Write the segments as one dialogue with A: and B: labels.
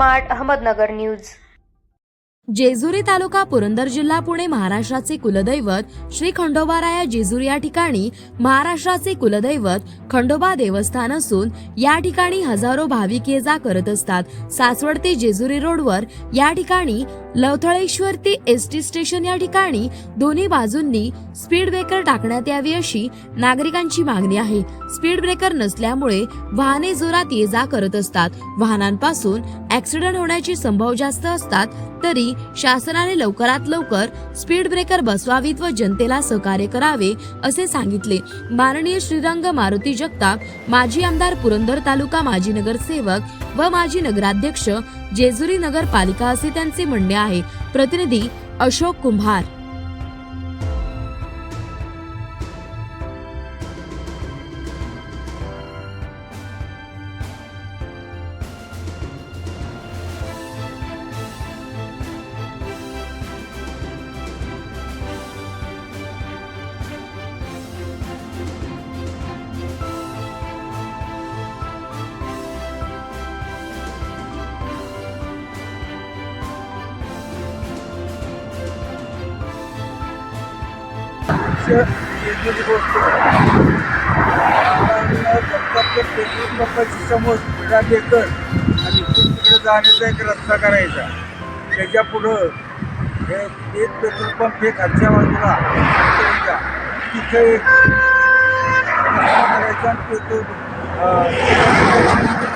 A: Smart Ahmednagar news.
B: Jejuri taluka Purandar जिल्हा पुणे महाराष्ट्राचे कुलदैवत श्री खंडोबाराया जेजुरी या ठिकाणी महाराष्ट्राचे कुलदैवत खंडोबा देवस्थान असून या ठिकाणी हजारो भाविक ये जा करत असतात. सासवड ते जेजुरी रोडवर या ठिकाणी लवथळेश्वर ते एस टी स्टेशन या ठिकाणी दोन्ही बाजूंनी स्पीड ब्रेकर टाकण्यात यावी अशी नागरिकांची मागणी आहे. स्पीड ब्रेकर नसल्यामुळे वाहने जोरात ये जा करत असतात. वाहनांपासून ऍक्सिडेंट होण्याचे संभव जास्त असतात तरी शासनाने लवकरात लवकर स्पीड ब्रेकर बसवावीत व जनतेला सहकार्य करावे असे सांगितले. माननीय श्रीरंग मारुती जगताप माजी आमदार पुरंदर तालुका माजी नगरसेवक व माजी नगराध्यक्ष जेजुरी नगरपालिका असे त्यांचे म्हणणे आहे. प्रतिनिधी अशोक कुंभार.
C: समोर स्पीडा बेकर आणि तिकडे जाण्याचा एक रस्ता करायचा त्याच्या पुढं हे एक पेट्रोल पंप हे खालच्या बाजूला तिथे एक करायचा पेट्रोल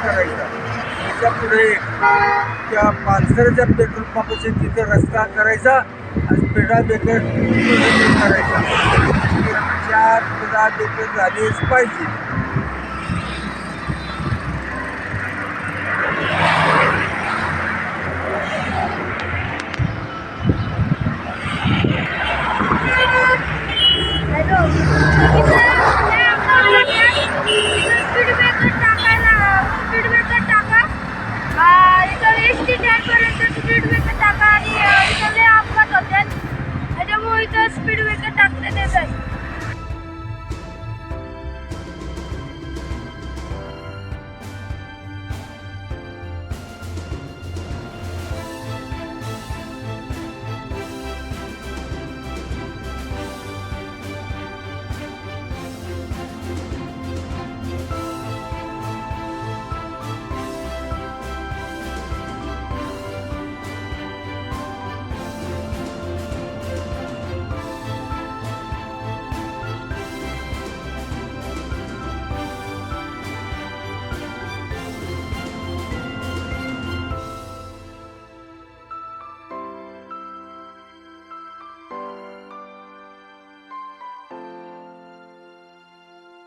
C: करायचा त्याच्या पुढे त्या पानसरच्या पेट्रोल पंपाच्या तिथे रस्ता करायचा. पिढा बेकर करायचा. चार पिढा बेकर झालीच पाहिजे. टाका. I don't know if the speed will